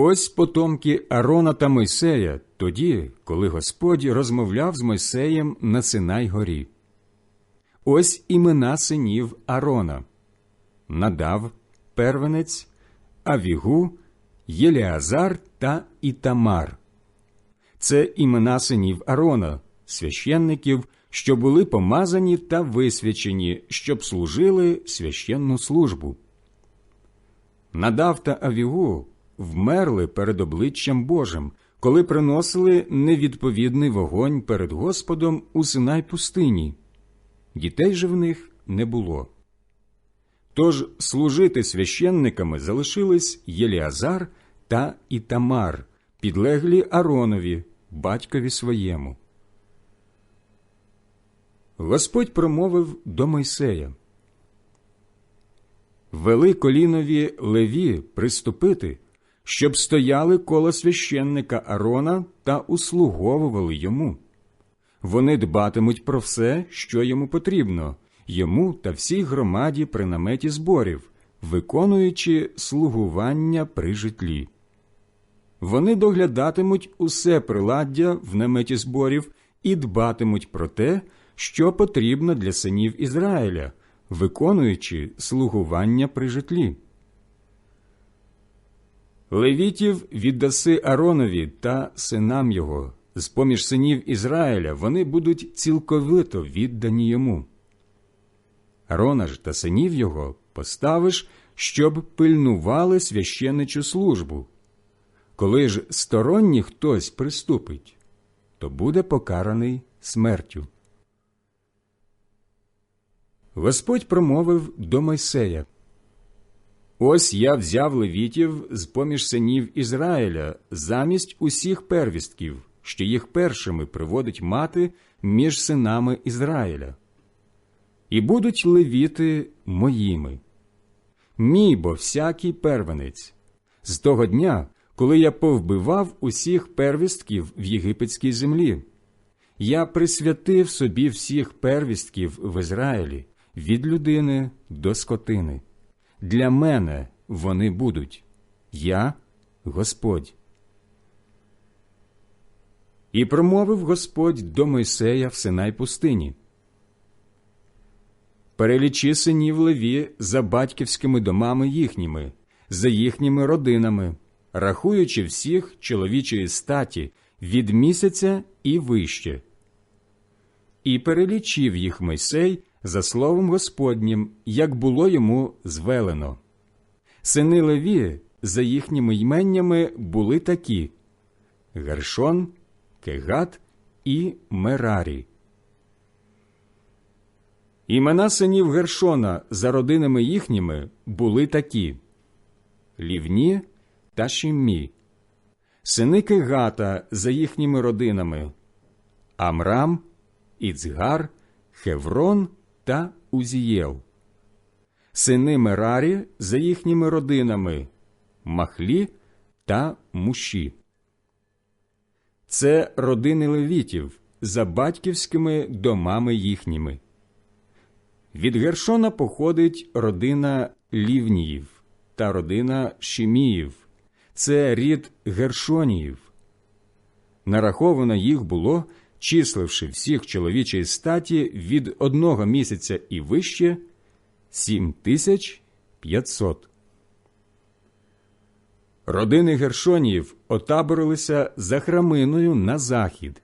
Ось потомки Арона та Мойсея тоді, коли Господь розмовляв з Мойсеєм на Синай горі. Ось імена синів Арона Надав, первенець, Авігу, Єліазар та Ітамар. Це імена синів Арона, священників, що були помазані та висвячені, щоб служили священну службу. Надав та Авігу вмерли перед обличчям Божим, коли приносили невідповідний вогонь перед Господом у Синай пустині. Дітей же в них не було. Тож служити священниками залишились Єліазар та Ітамар, підлеглі Аронові, батькові своєму. Господь промовив до Мойсея Вели колінові леві приступити, щоб стояли коло священника Арона та услуговували йому. Вони дбатимуть про все, що йому потрібно, йому та всій громаді при наметі зборів, виконуючи слугування при житлі. Вони доглядатимуть усе приладдя в наметі зборів і дбатимуть про те, що потрібно для синів Ізраїля, виконуючи слугування при житлі. Левітів віддаси Аронові та синам його, з поміж синів Ізраїля вони будуть цілковито віддані йому. Арона ж та синів його поставиш, щоб пильнували священичу службу. Коли ж сторонній хтось приступить, то буде покараний смертю. Господь промовив до Мойсея Ось я взяв левітів з поміж синів Ізраїля замість усіх первістків, що їх першими приводить мати між синами Ізраїля. І будуть левіти моїми. Мій бо всякий первенець. З того дня, коли я повбивав усіх первістків в єгипетській землі, я присвятив собі всіх первістків в Ізраїлі від людини до скотини. Для мене вони будуть я Господь. І промовив Господь до Мойсея в Синай пустині. Перелічи синів Леві за батьківськими домами їхніми, за їхніми родинами, рахуючи всіх чоловічої статі від місяця і вище. І перелічив їх Мойсей за словом Господнім, як було йому звелено. Сини Леві за їхніми йменнями були такі Гершон, Кегат і Мерарі. Імена синів Гершона за родинами їхніми були такі Лівні та Шіммі, сини Кегата за їхніми родинами Амрам, Іцгар, Хеврон та Узієл, сини Мерарі за їхніми родинами Махлі та Муші. Це родини левітів за батьківськими домами їхніми. Від Гершона походить родина Лівніїв та родина Шіміїв. Це рід Гершоніїв. Нараховано їх було числивши всіх чоловічої статі від одного місяця і вище сім тисяч п'ятсот. Родини Гершоніїв отаборилися за храминою на захід.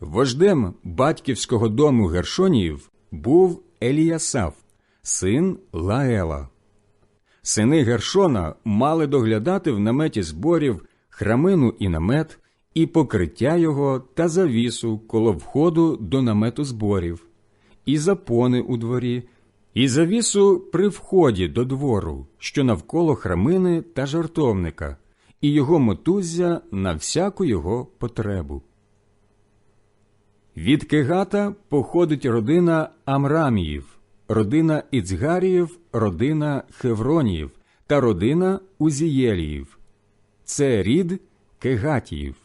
Вождем батьківського дому Гершоніїв був Еліясав, син Лаела. Сини Гершона мали доглядати в наметі зборів храмину і намет, і покриття його та завісу коло входу до намету зборів, і запони у дворі, і завісу при вході до двору, що навколо храмини та жартовника, і його мотуззя на всяку його потребу. Від Кегата походить родина Амраміїв, родина Іцгаріїв, родина Хевроніїв та родина Узієліїв. Це рід Кегатіїв.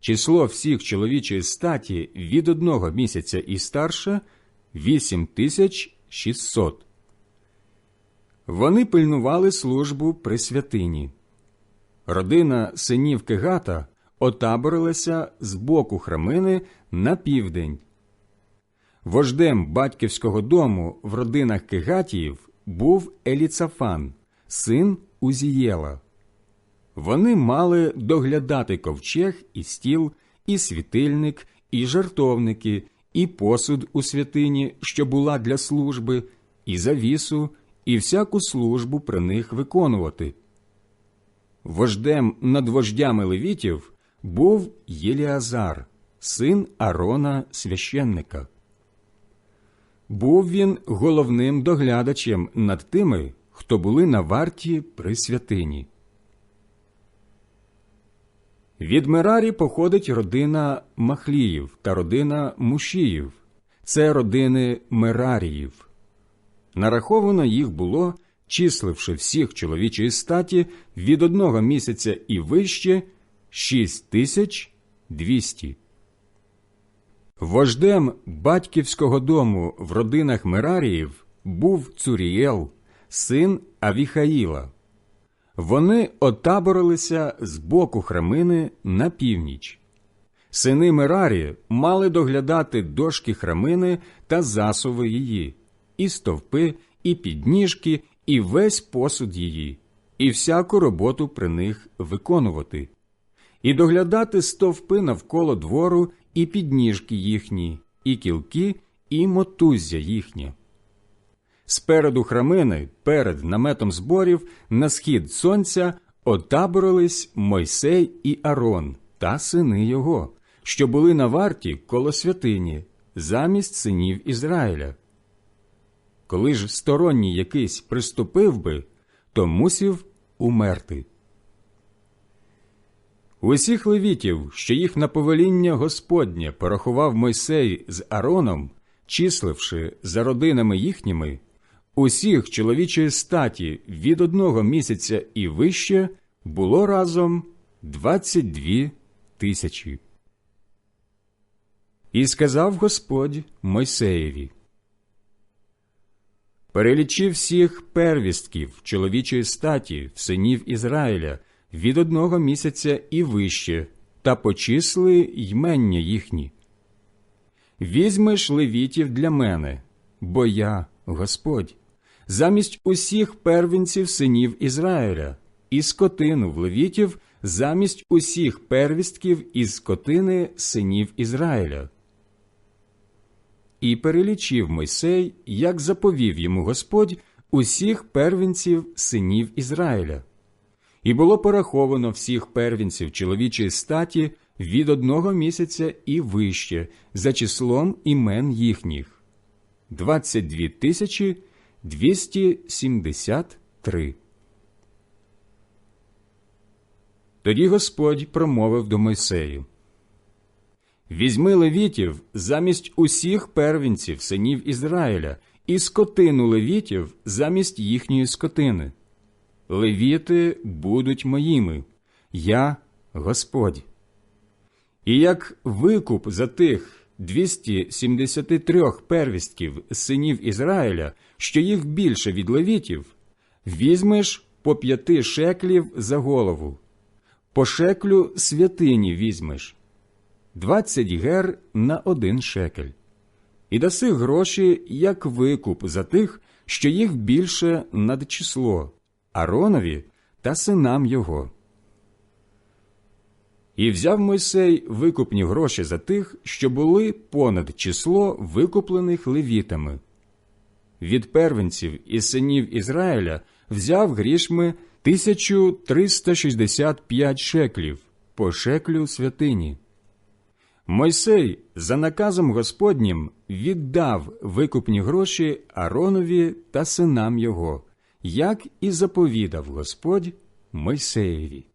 Число всіх чоловічої статі від одного місяця і старше вісім тисяч шістсот. Вони пильнували службу при святині. родина синів Кегата отаборилася з боку храмини на південь. Вождем батьківського дому в родинах Кегатіїв був Еліцафан, син Узієла. Вони мали доглядати ковчег і стіл, і світильник, і жартовники, і посуд у святині, що була для служби, і завісу, і всяку службу при них виконувати. Вождем над вождями левітів був Єліазар, син Арона священника. Був він головним доглядачем над тими, хто були на варті при святині. Від Мерарі походить родина Махліїв та родина Мушіїв. Це родини Мераріїв. Нараховано їх було, числивши всіх чоловічої статі від одного місяця і вище шість тисяч двісті. Вождем батьківського дому в родинах Мераріїв був Цурієл, син Авіхаїла. Вони отаборилися з боку храмини на північ. Сини Мерарі мали доглядати дошки храмини та засови її, і стовпи, і підніжки, і весь посуд її, і всяку роботу при них виконувати, і доглядати стовпи навколо двору, і підніжки їхні, і кілки, і мотуззя їхнє. Спереду храмини, перед наметом зборів, на схід сонця отаборились Мойсей і Арон та сини його, що були на варті коло святині, замість синів Ізраїля. Коли ж сторонній якийсь приступив би, то мусів умерти. Усіх левітів, що їх на повеління Господнє порахував Мойсей з Ароном, числивши за родинами їхніми, усіх чоловічої статі від одного місяця і вище було разом двадцять дві тисячі. І сказав Господь Мойсеєві Перелічи всіх первістків чоловічої статі в синів Ізраїля від одного місяця і вище, та почисли ймення їхні. Візьмеш левітів для мене, бо я Господь, замість усіх первінців синів Ізраїля, і скотину в левітів замість усіх первістків із скотини синів Ізраїля. І перелічив Мойсей, як заповів йому Господь, усіх первінців синів Ізраїля. І було пораховано всіх первінців чоловічої статі від одного місяця і вище, за числом імен їхніх двадцять дві тисячі двісті сімдесят три. Тоді Господь промовив до Мойсею Візьми левітів замість усіх первінців синів Ізраїля і скотину левітів замість їхньої скотини. Левіти будуть моїми, я Господь. І як викуп за тих 273 первістків синів Ізраїля, що їх більше від левітів, візьмеш по п'яти шеклів за голову, по шеклю святині візьмеш. Двадцять гер на один шекель, і даси гроші як викуп за тих, що їх більше над число, Аронові та синам його. І взяв Мойсей викупні гроші за тих, що були понад число викуплених левітами. Від первенців і синів Ізраїля взяв грішми 1365 шеклів по шеклю святині. Мойсей за наказом Господнім віддав викупні гроші Аронові та синам його, як і заповідав Господь Мойсеєві.